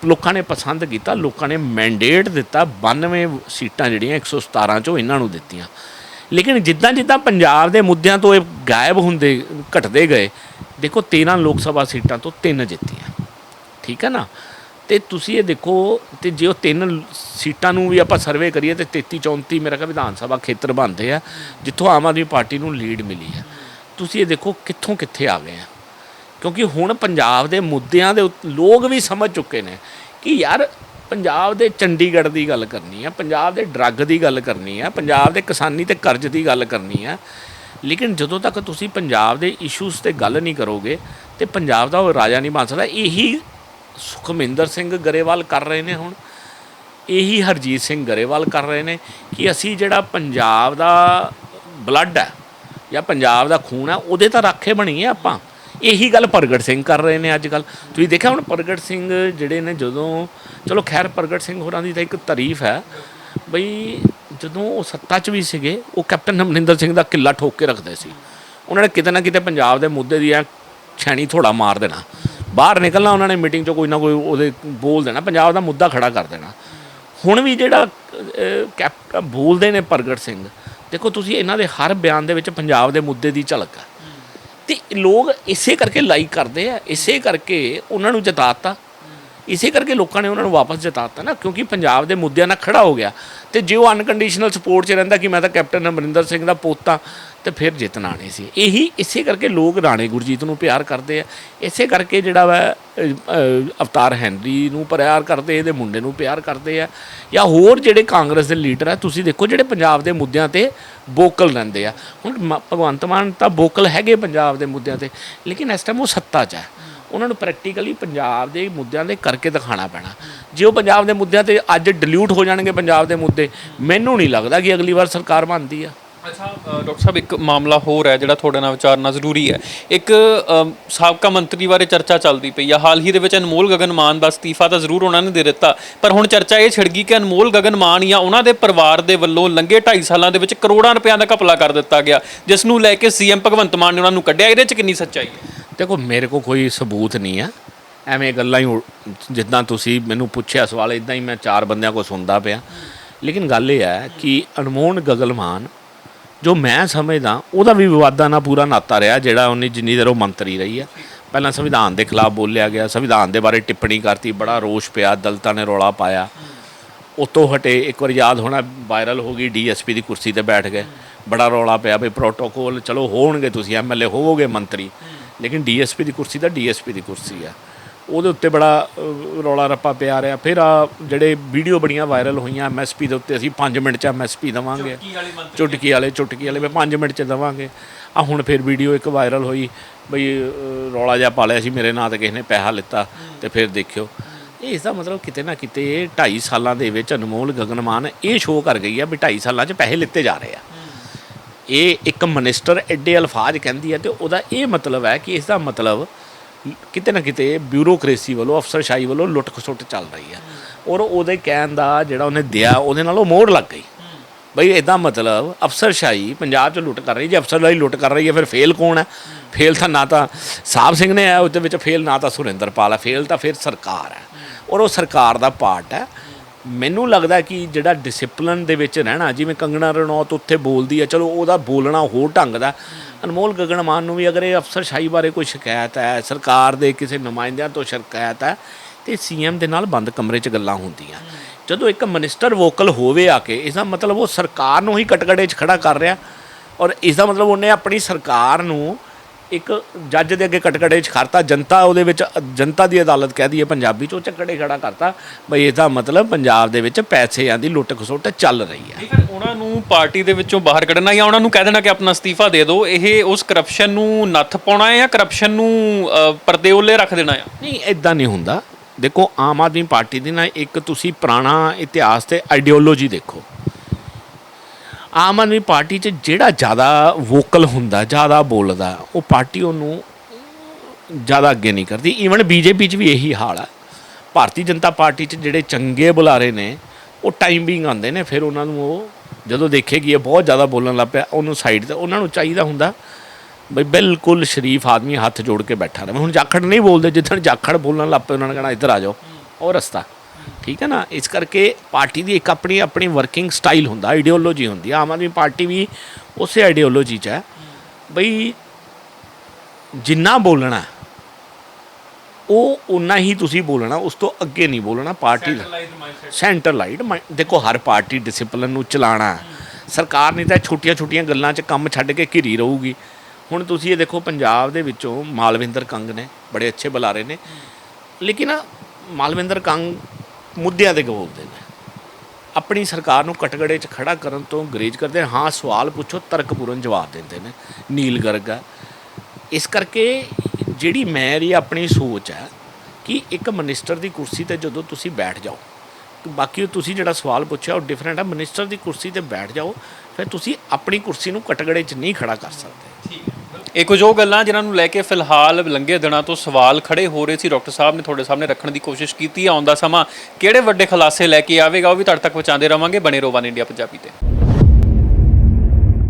A: ਲੋਕਾਂ ਨੇ ਪਸੰਦ ਕੀਤਾ। ਲੋਕਾਂ ਨੇ ਮੈਂਡੇਟ ਦਿੱਤਾ। 92 ਸੀਟਾਂ ਜਿਹੜੀਆਂ 117 ਚੋਂ ਇਹਨਾਂ ਨੂੰ ਦਿੱਤੀਆਂ। ਲੇਕਿਨ ਜਿੱਦਾਂ ਜਿੱਦਾਂ ਪੰਜਾਬ ਦੇ ਮੁੱਦਿਆਂ ਤੋਂ ਇਹ ਗਾਇਬ ਹੁੰਦੇ, ਘਟਦੇ ਗਏ, ਦੇਖੋ 13 ਲੋਕ ਸਭਾ ਸੀਟਾਂ ਤੋਂ ਤਿੰਨ ਜਿੱਤੀਆਂ। ਠੀਕ ਹੈ ਨਾ? ਤੇ ਤੁਸੀਂ ਇਹ ਦੇਖੋ, ਤੇ ਜੇ ਉਹ ਤਿੰਨ ਸੀਟਾਂ ਨੂੰ ਵੀ ਆਪਾਂ ਸਰਵੇ ਕਰੀਏ ਤੇ 33 34 ਮੇਰਾ ਖਿਆਲ ਵਿਧਾਨ ਸਭਾ ਖੇਤਰ ਬਣਦੇ ਆ, ਜਿੱਥੋਂ ਆਮ ਆਦਮੀ ਪਾਰਟੀ ਨੂੰ ਲੀਡ ਮਿਲੀ ਹੈ ਤੁਸੀਂ ਇਹ ਦੇਖੋ ਕਿੱਥੋਂ ਕਿੱਥੇ ਆ ਗਏ ਆ। ਕਿਉਂਕਿ ਹੁਣ ਪੰਜਾਬ ਦੇ ਮੁੱਦਿਆਂ ਦੇ ਉੱਤ- ਲੋਕ ਵੀ ਸਮਝ ਚੁੱਕੇ ਨੇ ਕਿ ਯਾਰ ਪੰਜਾਬ ਦੇ ਚੰਡੀਗੜ੍ਹ ਦੀ ਗੱਲ ਕਰਨੀ ਆ, ਪੰਜਾਬ ਦੇ ਡਰੱਗ ਦੀ ਗੱਲ ਕਰਨੀ ਆ, ਪੰਜਾਬ ਦੇ ਕਿਸਾਨੀ ਤੇ ਕਰਜ਼ ਦੀ ਗੱਲ ਕਰਨੀ ਆ। ਲੇਕਿਨ ਜਦੋਂ ਤੱਕ ਤੁਸੀਂ ਪੰਜਾਬ ਦੇ ਇਸ਼ੂਜ਼ ਤੇ ਗੱਲ ਨਹੀਂ ਕਰੋਗੇ ਤੇ ਪੰਜਾਬ ਦਾ ਉਹ ਰਾਜਾ ਨਹੀਂ ਬਣ ਸਕਦਾ, ਇਹੀ ਸੁਖਮਿੰਦਰ ਸਿੰਘ ਗਰੇਵਾਲ ਕਰ ਰਹੇ ਨੇ ਹੁਣ। ਇਹੀ ਹਰਜੀਤ ਸਿੰਘ ਗਰੇਵਾਲ ਕਰ ਰਹੇ ਨੇ ਕਿ ਅਸੀਂ ਜਿਹੜਾ ਪੰਜਾਬ ਦਾ ਬਲੱਡ ਹੈ ਜਾਂ ਪੰਜਾਬ ਦਾ ਖੂਨ ਹੈ, ਉਹਦੇ ਤਾਂ ਰਾਖੇ ਬਣੀਏ ਆਪਾਂ। ਇਹੀ ਗੱਲ ਪ੍ਰਗਟ ਸਿੰਘ ਕਰ ਰਹੇ ਨੇ ਅੱਜ ਕੱਲ ਤੁਸੀਂ ਦੇਖਿਆ ਹੁਣ ਪ੍ਰਗਟ ਸਿੰਘ ਜਿਹੜੇ ਨੇ ਜਦੋਂ ਚਲੋ ਖੈਰ ਪ੍ਰਗਟ ਸਿੰਘ ਹੋਰਾਂ ਦੀ ਤਾਂ ਇੱਕ ਤਾਰੀਫ ਹੈ ਬਈ ਜਦੋਂ ਉਹ ਸੱਤਾ 'ਚ ਵੀ ਸੀਗੇ ਉਹ ਕੈਪਟਨ ਅਮਰਿੰਦਰ ਸਿੰਘ ਦਾ ਕਿੱਲਾ ਠੋਕ ਕੇ ਰੱਖਦੇ ਸੀ। ਉਹਨਾਂ ਨੇ ਕਿਤੇ ਨਾ ਕਿਤੇ ਪੰਜਾਬ ਦੇ ਮੁੱਦੇ ਦੀ ਐ ਛੈਣੀ ਥੋੜਾ ਮਾਰ ਦੇਣਾ। ਬਾਹਰ ਨਿਕਲਣਾ ਉਹਨਾਂ ਨੇ ਮੀਟਿੰਗ 'ਚੋਂ ਕੋਈ ਨਾ ਕੋਈ ਉਹਦੇ ਬੋਲ ਦੇਣਾ ਪੰਜਾਬ ਦਾ ਮੁੱਦਾ ਖੜਾ ਕਰ ਦੇਣਾ। ਹੁਣ ਵੀ ਜਿਹੜਾ ਅਹ, ਬੋਲਦੇ ਨੇ ਪ੍ਰਗਟ ਸਿੰਘ ਦੇਖੋ ਤੁਸੀਂ ਇਹਨਾਂ ਦੇ ਹਰ ਬਿਆਨ ਦੇ ਵਿੱਚ ਪੰਜਾਬ ਦੇ ਮੁੱਦੇ ਦੀ ਝਲਕ ਹੈ। ਤੇ ਲੋਕ ਇਸੇ ਕਰਕੇ ਲਾਈਕ ਕਰਦੇ ਆ ਇਸੇ ਕਰਕੇ ਉਹਨਾਂ ਨੂੰ ਜਿਤਾਤਾ। ਇਸੇ ਕਰਕੇ ਲੋਕਾਂ ਨੇ ਉਹਨਾਂ ਨੂੰ ਵਾਪਸ ਜਿਤਾਤਾ ਨਾ, ਕਿਉਂਕਿ ਪੰਜਾਬ ਦੇ ਮੁੱਦਿਆਂ ਨਾਲ ਖੜਾ ਹੋ ਗਿਆ। ਤੇ ਜੇ ਉਹ ਅਨਕੰਡੀਸ਼ਨਲ ਸਪੋਰਟ 'ਚ ਰਹਿੰਦਾ ਕਿ ਮੈਂ ਤਾਂ ਕੈਪਟਨ ਅਮਰਿੰਦਰ ਸਿੰਘ ਦਾ ਪੋਤਾ, ਤੇ ਫਿਰ ਜਿੱਤਣਾ ਨਹੀਂ ਸੀ। ਇਹੀ ਇਸੇ ਕਰਕੇ ਲੋਕ ਰਾਣੇ ਗੁਰਜੀਤ ਨੂੰ ਪਿਆਰ ਕਰਦੇ ਆ। ਇਸੇ ਕਰਕੇ ਜਿਹੜਾ ਵਾ ਅਵਤਾਰ ਹੈਨਰੀ ਨੂੰ ਪਿਆਰ ਕਰਦੇ, ਇਹਦੇ ਮੁੰਡੇ ਨੂੰ ਪਿਆਰ ਕਰਦੇ ਆ। ਜਾਂ ਹੋਰ ਜਿਹੜੇ ਕਾਂਗਰਸ ਦੇ ਲੀਡਰ ਆ, ਤੁਸੀਂ ਦੇਖੋ ਜਿਹੜੇ ਪੰਜਾਬ ਦੇ ਮੁੱਦਿਆਂ ਤੇ ਵੋਕਲ ਰਹਿੰਦੇ ਆ। ਹੁਣ ਮ- ਭਗਵੰਤ ਮਾਨ ਤਾਂ ਵੋਕਲ ਹੈਗੇ ਪੰਜਾਬ ਦੇ ਮੁੱਦਿਆਂ ਤੇ, ਲੇਕਿਨ ਇਸ ਟਾਈਮ ਉਹ ਸੱਤਾ 'ਚ ਹੈ ਉਹਨਾਂ ਨੂੰ ਪ੍ਰੈਕਟੀਕਲੀ ਪੰਜਾਬ ਦੇ ਮੁੱਦਿਆਂ ਦੇ ਕਰਕੇ ਦਿਖਾਣਾ ਪੈਣਾ। ਜੇ ਉਹ ਪੰਜਾਬ ਦੇ ਮੁੱਦਿਆਂ ਤੇ ਅੱਜ ਡਿਲੂਟ ਹੋ ਜਾਣਗੇ ਪੰਜਾਬ ਦੇ ਮੁੱਦੇ, ਮੈਨੂੰ ਨਹੀਂ ਲੱਗਦਾ ਕਿ ਅਗਲੀ ਵਾਰ ਸਰਕਾਰ ਬਣਦੀ ਆ।
B: ਅੱਛਾ ਡਾਕਟਰ ਸਾਹਿਬ, ਇੱਕ ਮਾਮਲਾ ਹੋਰ ਹੈ ਜਿਹੜਾ ਤੁਹਾਡੇ ਨਾਲ ਵਿਚਾਰਨਾ ਜ਼ਰੂਰੀ ਹੈ। ਇੱਕ ਸਾਬਕਾ ਮੰਤਰੀ ਬਾਰੇ ਚਰਚਾ ਚੱਲਦੀ ਪਈ ਆ। ਹਾਲ ਹੀ ਦੇ ਵਿੱਚ ਅਨਮੋਲ ਗਗਨ ਮਾਨ ਦਾ ਅਸਤੀਫਾ ਤਾਂ ਜ਼ਰੂਰ ਉਹਨਾਂ ਨੇ ਦੇ ਦਿੱਤਾ, ਪਰ ਹੁਣ ਚਰਚਾ ਇਹ ਛਿੜ ਗਈ ਕਿ ਅਨਮੋਲ ਗਗਨ ਮਾਨ ਜਾਂ ਉਹਨਾਂ ਦੇ ਪਰਿਵਾਰ ਦੇ ਵੱਲੋਂ ਲੰਘੇ 2.5 ਸਾਲਾਂ ਦੇ ਵਿੱਚ ਕਰੋੜਾਂ ਰੁਪਇਆਂ ਦਾ ਘਪਲਾ ਕਰ ਦਿੱਤਾ ਗਿਆ, ਜਿਸ ਨੂੰ ਲੈ ਕੇ ਸੀਐਮ ਭਗਵੰਤ ਮਾਨ ਨੇ ਉਹਨਾਂ ਨੂੰ ਕੱਢਿਆ। ਇਹਦੇ 'ਚ ਕਿੰਨੀ ਸੱਚਾਈ ਹੈ?
A: ਦੇਖੋ, ਮੇਰੇ ਕੋਲ ਕੋਈ ਸਬੂਤ ਨਹੀਂ ਆ। ਐਵੇਂ ਗੱਲਾਂ ਹੀ ਉ- ਜਿੱਦਾਂ ਤੁਸੀਂ ਮੈਨੂੰ ਪੁੱਛਿਆ ਸਵਾਲ ਇਦਾਂ ਹੀ ਮੈਂ ਚਾਰ ਬੰਦਿਆਂ ਕੋਲ ਸੁਣਦਾ ਪਿਆ। ਲੇਕਿਨ ਗੱਲ ਇਹ ਹੈ ਕਿ ਅਨਮੋਲ ਗਗਲਮਾਨ, ਜੋ ਮੈਂ ਸਮਝਦਾ, ਉਹਦਾ ਵੀ ਵਿਵਾਦਾਂ ਨਾਲ ਪੂਰਾ ਨਾਤਾ ਰਿਹਾ, ਜਿਹੜਾ ਉਹਨੇ ਜਿੰਨੀ ਦੇਰ ਉਹ ਮੰਤਰੀ ਰਹੀ ਆ। ਪਹਿਲਾਂ ਸੰਵਿਧਾਨ ਦੇ ਖਿਲਾਫ ਬੋਲਿਆ ਗਿਆ, ਸੰਵਿਧਾਨ ਦੇ ਬਾਰੇ ਟਿੱਪਣੀ ਕਰਤੀ, ਬੜਾ ਰੋਸ਼ ਪਿਆ ਦਲਤਾਂ ਨੇ ਰੌਲਾ ਪਾਇਆ। ਉਤੋਂ ਹਟੇ ਇੱਕ ਵਾਰ ਯਾਦ ਹੋਣਾ ਵਾਇਰਲ ਹੋ ਗਈ ਡੀਐਸਪੀ ਦੀ ਕੁਰਸੀ ਤੇ ਬੈਠ ਗਏ। ਬੜਾ ਰੌਲਾ ਪਿਆ ਵੀ ਪ੍ਰੋਟੋਕੋਲ ਚਲੋ ਹੋਣਗੇ ਤੁਸੀਂ ਐਮਐਲਏ ਹੋਵੋਗੇ ਮੰਤਰੀ। ਲੇਕਿਨ ਡੀਐਸਪੀ ਦੀ ਕੁਰਸੀ ਤਾਂ ਡੀਐਸਪੀ ਦੀ ਕੁਰਸੀ ਆ। ਉਹਦੇ ਉੱਤੇ ਬੜਾ ਰੌਲਾ ਰੱਪਾ ਪਿਆ ਰਿਹਾ। ਫਿਰ ਆ ਜਿਹੜੇ ਵੀਡੀਓ ਬੜੀਆਂ ਵਾਇਰਲ ਹੋਈਆਂ ਐਮਐਸਪੀ ਦੇ ਉੱਤੇ ਅਸੀਂ 5 ਮਿੰਟ ਚ ਐਮਐਸਪੀ ਦਵਾਂਗੇ। ਚੁਟਕੀ ਵਾਲੇ ਚੁਟਕੀ ਵਾਲੇ ਮੈਂ 5 ਮਿੰਟ ਚ ਦਵਾਂਗੇ। ਆ ਹੁਣ ਫਿਰ ਵੀਡੀਓ ਇੱਕ ਵਾਇਰਲ ਹੋਈ ਬਈ ਰੌਲਾ ਜਿਹਾ ਪਾ ਲਿਆ ਸੀ ਮੇਰੇ ਨਾਂ ਤੇ ਕਿਸੇ ਨੇ ਪੈਸਾ ਲਿੱਤਾ ਤੇ ਫਿਰ ਦੇਖਿਓ। ਇਸ ਦਾ ਮਤਲਬ ਕਿਤੇ ਨਾ ਕਿਤੇ 2.5 ਸਾਲਾਂ ਦੇ ਵਿੱਚ ਅਨਮੋਲ ਗਗਨਮਾਨ ਇਹ ਸ਼ੋਅ ਕਰ ਗਈ ਆ ਵੀ 2.5 ਸਾਲਾਂ 'ਚ ਪੈਸੇ ਲਿੱਤੇ ਜਾ ਰਹੇ ਆ। ਇਹ ਇੱਕ ਮਿਨਿਸਟਰ ਐਡੇ ਅਲਫਾਜ਼ ਕਹਿੰਦੀ ਹੈ ਤੇ ਉਹਦਾ ਇਹ ਮਤਲਬ ਹੈ ਕਿ ਇਸ ਦਾ ਮਤਲਬ ਕਿਤੇ ਨਾ ਕਿਤੇ ਬਿਊਰੋਕ੍ਰੇਸੀ ਵੱਲੋਂ, ਅਫਸਰਸ਼ਾਹੀ ਵੱਲੋਂ ਲੁੱਟ ਖਸੁੱਟ ਚੱਲ ਰਹੀ ਹੈ। ਔਰ ਉਹਦੇ ਕਹਿਣ ਦਾ ਜਿਹੜਾ ਉਹਨੇ ਦਿਆ, ਉਹਦੇ ਨਾਲ ਉਹ ਮੋੜ ਲੱਗ ਗਈ। ਬਈ ਇਹਦਾ ਮਤਲਬ ਅਫਸਰਸ਼ਾਹੀ ਪੰਜਾਬ 'ਚ ਲੁੱਟ ਕਰ ਰਹੀ ਜੇ ਅਫਸਰਸ਼ਾਹੀ ਲੁੱਟ ਕਰ ਰਹੀ ਹੈ, ਫਿਰ ਫੇਲ ਕੌਣ ਹੈ? ਫੇਲ ਤਾਂ ਨਾ ਤਾਂ ਸਾਹਿਬ ਸਿੰਘ ਨੇ ਹੈ, ਉਹਦੇ ਵਿੱਚ ਫੇਲ ਨਾ ਤਾਂ ਸੁਰਿੰਦਰਪਾਲ ਹੈ, ਫੇਲ ਤਾਂ ਫਿਰ ਸਰਕਾਰ ਹੈ। ਔਰ ਉਹ ਸਰਕਾਰ ਦਾ ਪਾਰਟ ਹੈ। ਮੈਨੂੰ ਲੱਗਦਾ ਕਿ ਜਿਹੜਾ ਡਿਸਪਲਿਨ ਦੇ ਵਿੱਚ ਰਹਿਣਾ, ਜਿਵੇਂ ਕੰਗਣਾ ਰਣੌਤ ਉੱਥੇ ਬੋਲਦੀ ਹੈ ਚਲੋ ਉਹਦਾ ਬੋਲਣਾ ਹੋਰ ਢੰਗ ਦਾ। ਅਨਮੋਲ ਗਗਨ ਮਾਨ ਨੂੰ ਵੀ ਅਗਰ ਇਹ ਅਫਸਰਸ਼ਾਹੀ ਬਾਰੇ ਕੋਈ ਸ਼ਿਕਾਇਤ ਹੈ, ਸਰਕਾਰ ਦੇ ਕਿਸੇ ਨੁਮਾਇੰਦਿਆਂ ਤੋਂ ਸ਼ਿਕਾਇਤ ਹੈ, ਤੇ ਸੀਐਮ ਦੇ ਨਾਲ ਬੰਦ ਕਮਰੇ 'ਚ ਗੱਲਾਂ ਹੁੰਦੀਆਂ। ਜਦੋਂ ਇੱਕ ਮਿਨਿਸਟਰ ਵੋਕਲ ਹੋਵੇ ਆ ਕੇ ਇਸ ਦਾ ਮਤਲਬ ਉਹ ਸਰਕਾਰ ਨੂੰ ਹੀ ਕਟਕੜੇ 'ਚ ਖੜਾ ਕਰ ਰਿਹਾ, ਔਰ ਇਸ ਦਾ ਮਤਲਬ ਉਹਨੇ ਆਪਣੀ ਸਰਕਾਰ ਨੂੰ ਇੱਕ ਜੱਜ ਦੇ ਅੱਗੇ ਕਟਕੜੇ 'ਚ ਖੜਤਾ ਜਨਤਾ ਉਹਦੇ ਵਿੱਚ ਜਨਤਾ ਦੀ ਅਦਾਲਤ ਕਹਿ ਦਈਏ ਪੰਜਾਬੀ 'ਚ ਉਹ ਚੱਕੜੇ ਖੜਾ ਕਰਤਾ। ਬਈ ਇਹਦਾ ਮਤਲਬ ਪੰਜਾਬ ਦੇ ਵਿੱਚ ਪੈਸਿਆਂ ਦੀ ਲੁੱਟ ਖਸੁੱਟ ਚੱਲ ਰਹੀ ਹੈ।
B: ਫਿਰ ਉਹਨਾਂ ਨੂੰ ਪਾਰਟੀ ਦੇ ਵਿੱਚੋਂ ਬਾਹਰ ਕੱਢਣਾ ਜਾਂ ਉਹਨਾਂ ਨੂੰ ਕਹਿ ਦੇਣਾ ਕਿ ਆਪਣਾ ਅਸਤੀਫਾ ਦੇ ਦਿਓ ਇਹ ਉਸ ਕਰਪਸ਼ਨ ਨੂੰ ਨੱਥ ਪਾਉਣਾ ਹੈ ਜਾਂ ਕਰਪਸ਼ਨ ਨੂੰ ਪਰਦੇ ਉੱਲੇ ਰੱਖ ਦੇਣਾ ਹੈ?
A: ਨਹੀਂ ਇਦਾਂ ਨਹੀਂ ਹੁੰਦਾ। ਦੇਖੋ ਆਮ ਆਦਮੀ ਪਾਰਟੀ ਦੀ ਨਾ ਇੱਕ ਤੁਸੀਂ ਪੁਰਾਣਾ ਇਤਿਹਾਸ ਤੇ ਆਈਡੀਓਲੋਜੀ ਦੇਖੋ। ਆਮ ਆਦਮੀ ਪਾਰਟੀ 'ਚ ਜਿਹੜਾ ਜ਼ਿਆਦਾ ਵੋਕਲ ਹੁੰਦਾ, ਜ਼ਿਆਦਾ ਬੋਲਦਾ, ਉਹ ਪਾਰਟੀ ਉਹਨੂੰ ਜ਼ਿਆਦਾ ਅੱਗੇ ਨਹੀਂ ਕਰਦੀ। ਈਵਨ ਬੀਜੇਪੀ 'ਚ ਵੀ ਇਹੀ ਹਾਲ ਆ। ਭਾਰਤੀ ਜਨਤਾ ਪਾਰਟੀ 'ਚ ਜਿਹੜੇ ਚੰਗੇ ਬੁਲਾਰੇ ਨੇ, ਉਹ ਟਾਈਮਿੰਗ ਆਉਂਦੇ ਨੇ, ਫਿਰ ਉਹਨਾਂ ਨੂੰ ਉਹ ਜਦੋਂ ਦੇਖੇਗੀ ਇਹ ਬਹੁਤ ਜ਼ਿਆਦਾ ਬੋਲਣ ਲੱਗ ਪਿਆ, ਉਹਨੂੰ ਸਾਈਡ ਤੇ ਉਹਨਾਂ ਨੂੰ ਚਾਹੀਦਾ ਹੁੰਦਾ ਬਈ ਬਿਲਕੁਲ ਸ਼ਰੀਫ ਆਦਮੀ ਹੱਥ ਜੋੜ ਕੇ ਬੈਠਾ ਰਹੇ। ਹੁਣ ਜਾਖੜ ਨਹੀਂ ਬੋਲਦੇ, ਜਿੱਦਣ ਜਾਖੜ ਬੋਲਣ ਲੱਗ ਪਏ, ਉਹਨਾਂ ਨੇ ਕਹਿਣਾ, ਇੱਧਰ ਆ ਜਾਓ, ਉਹ ਰਸਤਾ। ਠੀਕ ਹੈ ਨਾ? ਇਸ ਕਰਕੇ ਪਾਰਟੀ ਦੀ ਇੱਕ ਆਪਣੀ ਆਪਣੀ ਵਰਕਿੰਗ ਸਟਾਈਲ ਹੁੰਦਾ ਆਈਡੀਓਲੋਜੀ ਹੁੰਦੀ ਆ। ਆਮ ਆਦਮੀ ਪਾਰਟੀ ਵੀ ਉਸੇ ਆਈਡੀਓਲੋਜੀ 'ਚ ਹੈ। ਬਈ ਜਿੰਨਾ ਬੋਲਣਾ ਉਹ ਉਨਾ ਹੀ ਤੁਸੀਂ ਬੋਲਣਾ ਉਸ ਤੋਂ ਅੱਗੇ ਨਹੀਂ ਬੋਲਣਾ ਪਾਰਟੀ ਦਾ। ਸੈਂਟਰ ਲਾਈਟ ਦੇਖੋ ਹਰ ਪਾਰਟੀ ਡਿਸਪਲਿਨ ਨੂੰ ਚਲਾਣਾ। ਸਰਕਾਰ ਨਹੀਂ ਤਾਂ ਛੋਟੀਆਂ-ਛੋਟੀਆਂ ਗੱਲਾਂ 'ਚ ਕੰਮ ਛੱਡ ਕੇ ਘਿਰੀ ਰਹੂਗੀ। ਹੁਣ ਤੁਸੀਂ ਇਹ ਦੇਖੋ ਪੰਜਾਬ ਦੇ ਵਿੱਚੋਂ ਮਾਲਵਿੰਦਰ ਕੰਗ ਨੇ ਬੜੇ ਅੱਛੇ ਬੁਲਾਰੇ ਨੇ। ਲੇਕਿਨ ਮਾਲਵਿੰਦਰ ਕੰਗ ਮੁੱਦਿਆਂ ਤੇ ਬੋਲਦੇ ਨੇ ਆਪਣੀ ਸਰਕਾਰ ਨੂੰ ਕਟਗੜੇ 'ਚ ਖੜਾ ਕਰਨ ਤੋਂ ਗਰੇਜ ਕਰਦੇ ਨੇ। ਹਾਂ, ਸਵਾਲ ਪੁੱਛੋ, ਤਰਕਪੂਰਨ ਜਵਾਬ ਦਿੰਦੇ ਨੇ, ਨੀਲ ਗਰਗ ਆ ਇਸ ਕਰਕੇ ਜਿਹੜੀ ਮੇਰੀ ਆਪਣੀ ਸੋਚ ਹੈ ਕਿ ਇੱਕ ਮਿਨਿਸਟਰ ਦੀ ਕੁਰਸੀ ਤੇ ਜਦੋਂ ਤੁਸੀਂ ਬੈਠ ਜਾਓ, ਬਾਕੀ ਤੁਸੀਂ ਜਿਹੜਾ ਸਵਾਲ ਪੁੱਛਿਆ ਉਹ ਡਿਫਰੈਂਟ ਹੈ ਮਿਨਿਸਟਰ ਦੀ ਕੁਰਸੀ ਤੇ ਬੈਠ ਜਾਓ, ਫਿਰ ਤੁਸੀਂ ਆਪਣੀ ਕੁਰਸੀ ਨੂੰ ਕਟਗੜੇ 'ਚ ਨਹੀਂ ਖੜਾ ਕਰ ਸਕਦੇ
B: ਇਹ ਕੁਝ ਉਹ ਗੱਲਾਂ ਜਿਨ੍ਹਾਂ ਨੂੰ ਲੈ ਕੇ ਫਿਲਹਾਲ ਲੰਘੇ ਦਿਨਾਂ ਤੋਂ ਸਵਾਲ ਖੜੇ ਹੋ ਰਹੇ ਸੀ। ਡਾਕਟਰ ਸਾਹਿਬ ਨੇ ਤੁਹਾਡੇ ਸਾਹਮਣੇ ਰੱਖਣ ਦੀ ਕੋਸ਼ਿਸ਼ ਕੀਤੀ। ਆਉਂਦਾ ਸਮਾਂ ਕਿਹੜੇ ਵੱਡੇ ਖੁਲਾਸੇ ਲੈ ਕੇ ਆਵੇਗਾ ਉਹ ਵੀ ਤੁਹਾਡੇ ਤੱਕ ਪਹੁੰਚਾਉਂਦੇ ਰਵਾਂਗੇ। ਬਣੇ ਰਹੋ ਵਨ ਇੰਡੀਆ ਪੰਜਾਬੀ ਤੇ।